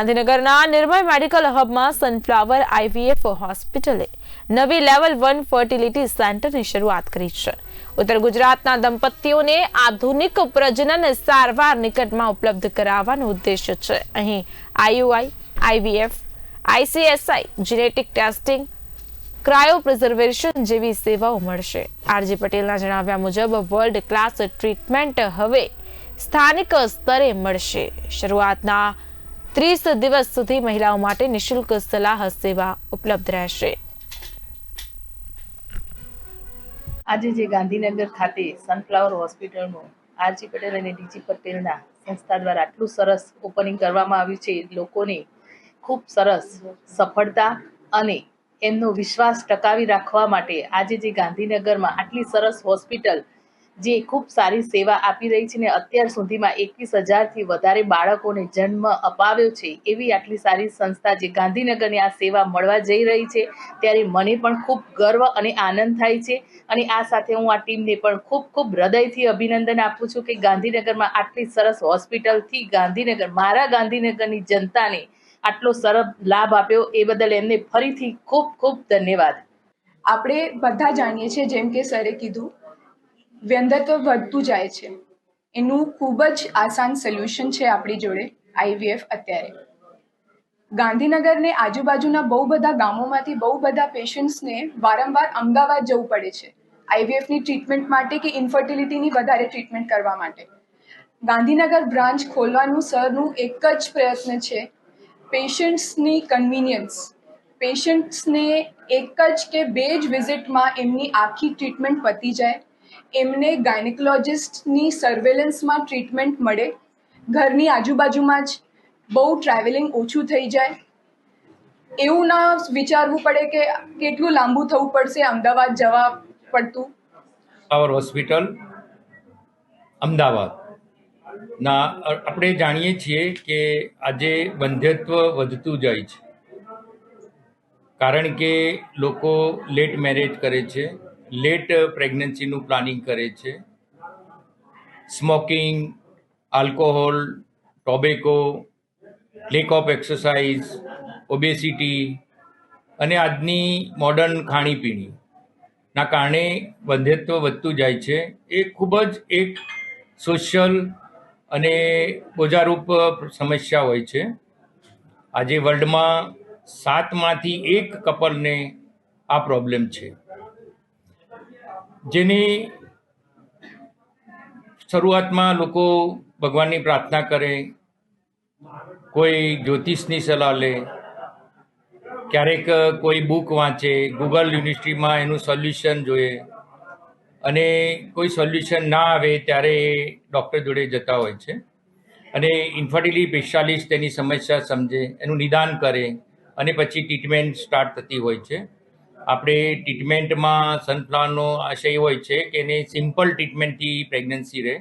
ગાંધીનગરના નિર્ભય મેડિકલ હબમાં સનફ્લાવર આઈવીએફ હોસ્પિટલે નવી લેવલ વન ફર્ટિલિટી સેન્ટરની શરૂઆત કરી છે. ઉત્તર ગુજરાતના દંપતીઓને આધુનિક પ્રજનન સારવાર નિકટમાં ઉપલબ્ધ કરાવવાનો ઉદ્દેશ્ય છે. અહીં IUI, IVF, ICSI, genetic testing, cryopreservation જેવી સેવાઓ મળશે. આરજી પટેલના જણાવ્યા મુજબ, વર્લ્ડ ક્લાસ ટ્રીટમેન્ટ હવે સ્થાનિક સ્તરે મળશે. શરૂઆતના ત્રીસ દિવસ સુધી મહિલાઓ માટે નિઃશુલ્ક સલાહ સેવા ઉપલબ્ધ રહેશે. આજે જે ગાંધીનગર ખાતે સનફ્લાવર હોસ્પિટલનું આરજી પટેલ અને ડીજી પટેલના સંસ્થા દ્વારા આટલું સરસ ઓપનિંગ કરવામાં આવ્યું છે લોકોને ખૂબ સરસ સફળતા અને એમનો વિશ્વાસ ટકાવી રાખવા માટે આજે જે ગાંધીનગરમાં આટલી સરસ હોસ્પિટલ જે ખૂબ સારી સેવા આપી રહી છે ને અત્યાર સુધીમાં એકવીસ હજારથી વધારે બાળકોને જન્મ અપાવ્યો છે. એવી આટલી સારી સંસ્થા જે ગાંધીનગરની આ સેવા મળવા જઈ રહી છે, ત્યારે મને પણ ખૂબ ગર્વ અને આનંદ થાય છે. અને આ સાથે હું આ ટીમને પણ ખૂબ ખૂબ હૃદયથી અભિનંદન આપું છું કે ગાંધીનગરમાં આટલી સરસ હોસ્પિટલથી ગાંધીનગર, મારા ગાંધીનગરની જનતાને આટલો સરસ લાભ આપ્યો. એ બદલ એમને ફરીથી ખૂબ ખૂબ ધન્યવાદ. આપણે બધા જાણીએ છીએ, જેમ કે સરે કીધું વ્યંગત્વ વધતું જાય છે. એનું ખૂબ જ આસાન સોલ્યુશન છે આપણી જોડે આઈવીએફ અત્યારે. ગાંધીનગરને આજુબાજુના બહુ બધા ગામોમાંથી બહુ બધા પેશન્ટ્સને વારંવાર અમદાવાદ જવું પડે છે. આઈવીએફની ટ્રીટમેન્ટ માટે કે ઇન્ફર્ટિલિટીની વધારે ટ્રીટમેન્ટ કરવા માટે. ગાંધીનગર બ્રાન્ચ ખોલવાનું સરનું એક જ પ્રયત્ન છે. પેશન્ટ્સની કન્વિનિયન્સ પેશન્ટ્સને એક જ કે બે જ વિઝિટમાં એમની આખી ટ્રીટમેન્ટ પતી જાય. એમને ગાયનેકોલોજિસ્ટની સર્વેલન્સમાં ટ્રીટમેન્ટ મળે. ઘરની આજુબાજુમાં જ બહુ ટ્રાવેલિંગ ઓછું થઈ જાય. એવું ના વિચારવું પડે કે કેટલું લાંબુ થવું પડશે અમદાવાદ જવા પડતું. Power hospital Ahmedabad. ના આપણે જાણીએ છીએ કે આજે બંધ્યત્વ વધતું જાય છે. કારણ કે લોકો લેટ મેરેજ કરે છે. લેટ પ્રેગ્નન્સીનું પ્લાનિંગ કરે છે. Smoking, alcohol, tobacco lack of exercise obesity અને આજની મોડર્ન ખાણીપીણી ના કારણે બંધ્યત્વ વધતું જાય છે. એ ખૂબ જ એક સોશિયલ અને બોજારૂપ સમસ્યા હોય છે. આજે વર્લ્ડમાં સાતમાંથી એક કપલને આ પ્રોબ્લેમ છે. જેની શરૂઆતમાં લોકો ભગવાનની પ્રાર્થના કરે, કોઈ જ્યોતિષની સલાહ લે, ક્યારેક કોઈ બુક વાંચે ગૂગલ યુનિવર્સિટીમાં એનું સોલ્યુશન જોઈએ અને કોઈ સોલ્યુશન ના આવે ત્યારે એ ડૉક્ટર જોડે જતા હોય છે અને ઇન્ફર્ટિલિટી સ્પેશિયાલિસ્ટ તેની સમસ્યા સમજે, એનું નિદાન કરે અને પછી ટ્રીટમેન્ટ સ્ટાર્ટ થતી હોય છે. આપણે ટ્રીટમેન્ટમાં સનફ્લાવરનો આશય હોય છે કે એને સિમ્પલ ટ્રીટમેન્ટથી પ્રેગ્નન્સી રહે.